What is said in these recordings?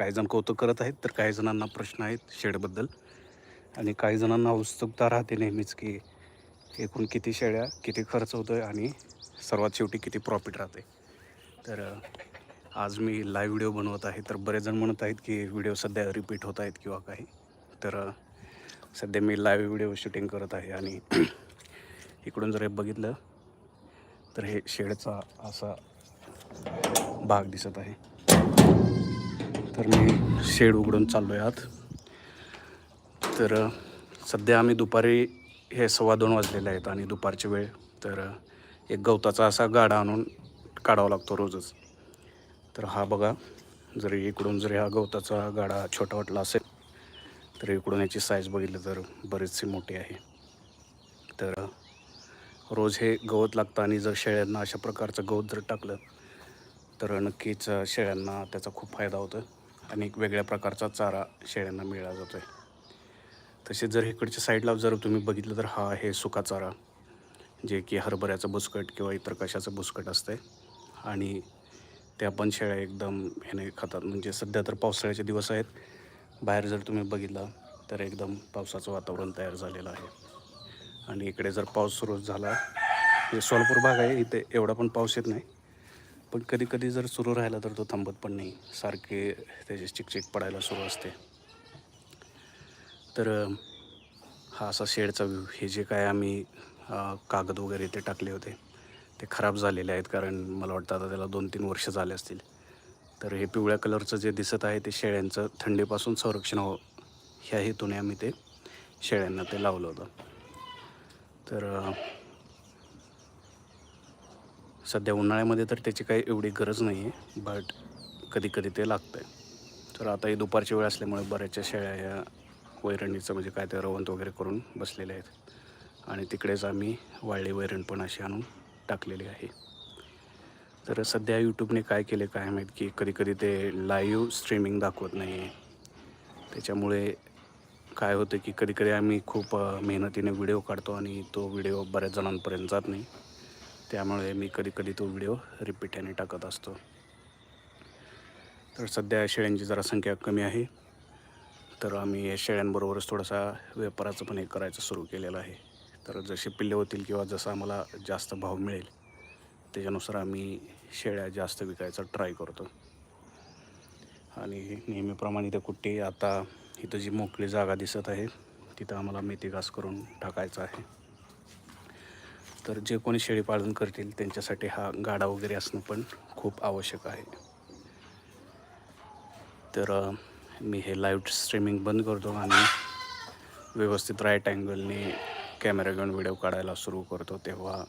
काही जण कौतुक करत आहेत तर काही जणांना प्रश्न आहेत शेडबद्दल. आणि काही जणांना उत्सुकता राहते नेहमीच की एकूण किती शेळ्या किती खर्च होतो आहे आणि सर्वात शेवटी किती प्रॉफिट राहते तर आज मी लाईव्ह व्हिडिओ बनवत आहे तर बरेच जण म्हणत आहेत की व्हिडिओ सध्या रिपीट होत आहेत किंवा काही. तर सध्या मी लाईव्ह व्हिडिओ शूटिंग करत आहे आणि इकडून जर हे बघितलं तर हे शेडचा असा भाग दिसत आहे. तर मी शेड उघडून चाललो आहे आत. तर सध्या आम्ही दुपारी हे सव्वा दोन वाजलेले आहेत आणि दुपारची वेळ. तर एक गवताचा असा गाडा आणून काढावा लागतो रोजच. तर हा बघा जरी इकडून जरी हा गवताचा गाडा छोटा वाटला असेल तर इकडून याची साईज बघितलं तर बरीचशी मोठी आहे. तर रोज हे गवत लागतं आणि जर शेळ्यांना अशा प्रकारचं गवत जर टाकलं तर नक्कीच शेळ्यांना त्याचा खूप फायदा होतो. अनेक वेगळ्या प्रकारचा चारा शेळ्यांना मिळाला जातो आहे तसेच जर इकडच्या साईडला जर तुम्ही बघितलं तर हा आहे सुका चारा जे की हरभऱ्याचं बुसकट किंवा इतर कशाचं बुसकट असतं आणि त्या पण शेळ्या एकदम ह्याने खातात. म्हणजे सध्या तर पावसाळ्याचे दिवस आहेत. बाहेर जर तुम्ही बघितला तर एकदम पावसाचं वातावरण तयार झालेलं आहे. आणि इकडे जर पाऊस सुरू झाला म्हणजे सोलापूर भाग आहे इथे एवढा पण पाऊस येत नाही. पण कधी कधी जर सुरू राहिला तर तो थांबत पण नाही. सारखे त्याचे चिकचिक पडायला सुरू असते. तर हा असा शेडचा व्ह्यू हे जे काय आम्ही कागद वगैरे ते टाकले होते ते खराब झालेले आहेत कारण मला वाटतं आता त्याला दोन तीन वर्ष झाले असतील. तर हे पिवळ्या कलरचं जे दिसत आहे ते शेळ्यांचं थंडीपासून संरक्षण हो ह्या हेतूने आम्ही ते शेळ्यांना ते लावलं होतं. तर सध्या उन्हाळ्यामध्ये तर त्याची काही एवढी गरज नाही आहे बट कधी कधी ते लागतं आहे तर आता ही दुपारची वेळ असल्यामुळे बऱ्याचशा शेळ्या या वैरणीचं म्हणजे काय ते रवंत वगैरे करून बसलेले आहेत. आणि तिकडेच आम्ही वाळली वैरण पण अशी आणून टाकलेली आहे. तर सध्या यूट्यूबने काय केले काय माहीत की कधी कधी ते लाईव्ह स्ट्रीमिंग दाखवत नाही आहे. त्याच्यामुळे काय होतं की कधी कधी आम्ही खूप मेहनतीने व्हिडिओ काढतो आणि तो व्हिडिओ बऱ्याच जणांपर्यंत जात नाही. त्यामुळे मी कधी कधी तो व्हिडिओ रिपीट याने टाकत असतो. तर सध्या शेळ्यांची जरा संख्या कमी आहे. तर आम्ही या शेळ्यांबरोबरच थोडासा व्यापाराचं पण हे करायचं सुरू केलेलं आहे. तर जसे पिल्ले होतील किंवा जसा आम्हाला जास्त भाव मिळेल त्याच्यानुसार आम्ही शेळ्या जास्त विकायचा ट्राय करतो. आणि नेहमीप्रमाणे त्या कुठे आता इथं जी मोकळी जागा दिसत आहे तिथं आम्हाला मेथी घास करून टाकायचं आहे. तर जे कोणी शेळीपालन करतील त्यांच्यासाठी हा गाडा वगैरे असणं पण खूप आवश्यक आहे. तर मी हे लाईव्ह स्ट्रीमिंग बंद करतो आणि व्यवस्थित राईट अँगलने कॅमेरा घेऊन व्हिडिओ काढायला सुरू करतो तेव्हा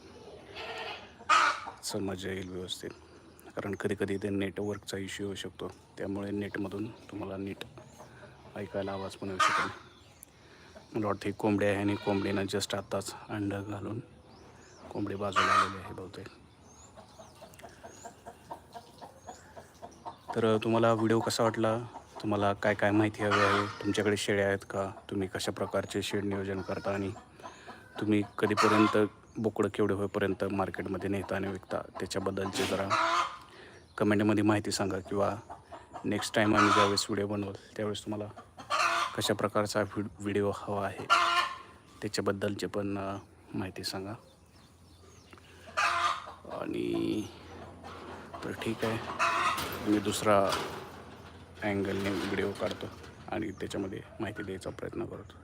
समज येईल व्यवस्थित. कारण कधी कधी ते नेटवर्कचा इश्यू होऊ शकतो. त्यामुळे नेटमधून तुम्हाला नीट ऐकायला आवाज पण येऊ शकेल मला वाटतं ही कोंबडी आहे आणि कोंबडीनं जस्ट आत्ताच अंडं घालून कोंबडी बाजूला आलेली आहे बहुतेक. तर तुम्हाला व्हिडिओ कसा वाटला? तुम्हाला काय काय माहिती हवी आहे? तुमच्याकडे शेळ्या आहेत का? तुम्ही कशा प्रकारचे शेड नियोजन करता? आणि तुम्ही कधीपर्यंत बोकडं केवढे होईपर्यंत मार्केटमध्ये नेता आणि विकता? त्याच्याबद्दलचे जरा कमेंटमध्ये माहिती सांगा किंवा नेक्स्ट टाईम आम्ही ज्यावेळेस व्हिडिओ बनवाल त्यावेळेस तुम्हाला कशा प्रकारचा व्हि व्हिडिओ हवा आहे? त्याच्याबद्दलचे पण माहिती सांगा. आणि तर ठीक आहे. मी दुसरा अँगलने व्हिडिओ काढतो आणि त्याच्यामध्ये माहिती द्यायचा प्रयत्न करतो.